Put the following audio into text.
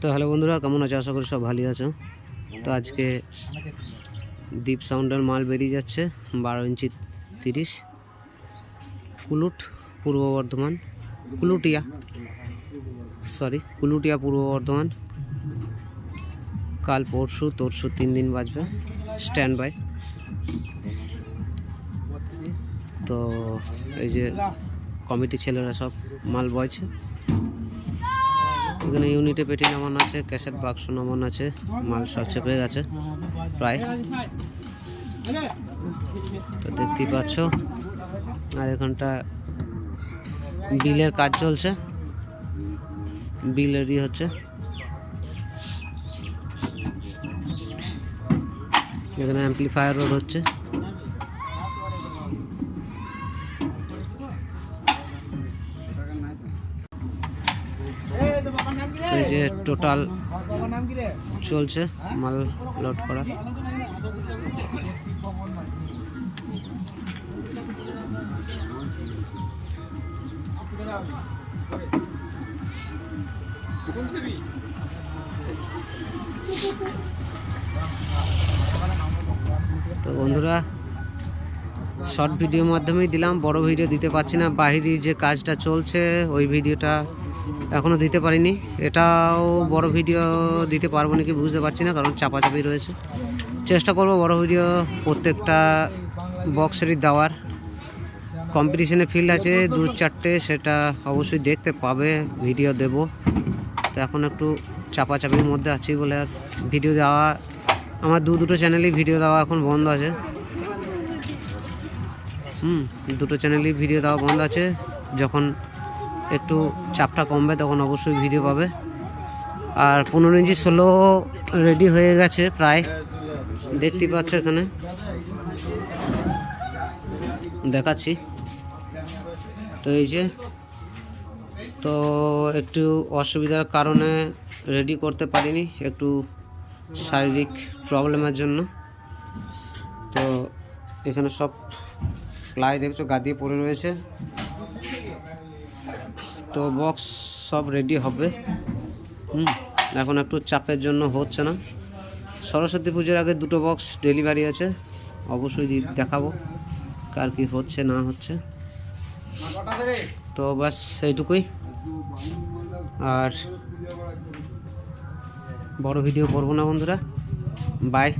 তো হ্যালো বন্ধুরা, কেমন আছো? আশা করি সব ভালোই আছো। তো আজকে দ্বীপ সাউন্ডের মাল বেরিয়ে যাচ্ছে, বারো ইঞ্চি তিরিশ। কুলুট পূর্ব বর্ধমান। কুলুটিয়া সরি কুলুটিয়া পূর্ব বর্ধমান। কাল পরশু, তরশু তিন দিন বাজবে। স্ট্যান্ড বাই তো এই যে কমিটি ছেলেরা সব মাল বয়ছে এখানে ইউনিটে পেটি নামানো আছে ক্যাসেট বাক্স নামানো আছে, মাল সব চেপে গেছে, প্রায়। তো দেখতেই পাচ্ছ, আর এখানটা বিলের কাজ চলছে। বিল রেডি হচ্ছে। এখানে অ্যাম্পলিফায়ার রোড হচ্ছে এই যে টোটাল চলছে মাল লোড করা তো বন্ধুরা শর্ট ভিডিওর মাধ্যমেই দিলাম, বড় ভিডিও দিতে পারছি না, বাহিরি যে কাজটা চলছে, ওই ভিডিওটা এখনও দিতে পারিনি। এটাও বড় ভিডিও দিতে পারব নাকি বুঝতে পারছি না, কারণ চাপাচাপি রয়েছে। চেষ্টা করব বড় ভিডিও প্রত্যেকটা বক্সেরই দেওয়ার। কম্পিটিশনে ফিল্ড আছে, দু চারটে, সেটা অবশ্যই দেখতে পাবে ভিডিও দেব। তো এখন একটু চাপাচাপির মধ্যে আছি বলে আর ভিডিও দেওয়া, আমার দু দুটো চ্যানেলেই ভিডিও দেওয়া এখন বন্ধ আছে। হুম, দুটো চ্যানেলেই ভিডিও দেওয়া বন্ধ আছে। যখন একটু চাপটা কমবে, তখন অবশ্যই ভিডিও পাবে। আর পনেরো ইঞ্চি ষোলো রেডি হয়ে গেছে প্রায়। দেখতেই পাচ্ছ এখানে। দেখাচ্ছি। তো এই যে, তো একটু অসুবিধার কারণে রেডি করতে পারিনি, একটু শারীরিক প্রবলেমের জন্য। তো এখানে সব প্লাই দেখছ গাদিয়ে পড়ে রয়েছে। তো বক্স সব রেডি হবে। হুম, এখন একটু চাপের জন্য হচ্ছে না। সরস্বতী পুজোর আগে দুটো বক্স ডেলিভারি আছে, অবশ্যই দেখাবো কার কি হচ্ছে, না হচ্ছে। তো বাস সেইটুকুই। আর বড় ভিডিও করব না বন্ধুরা। বাই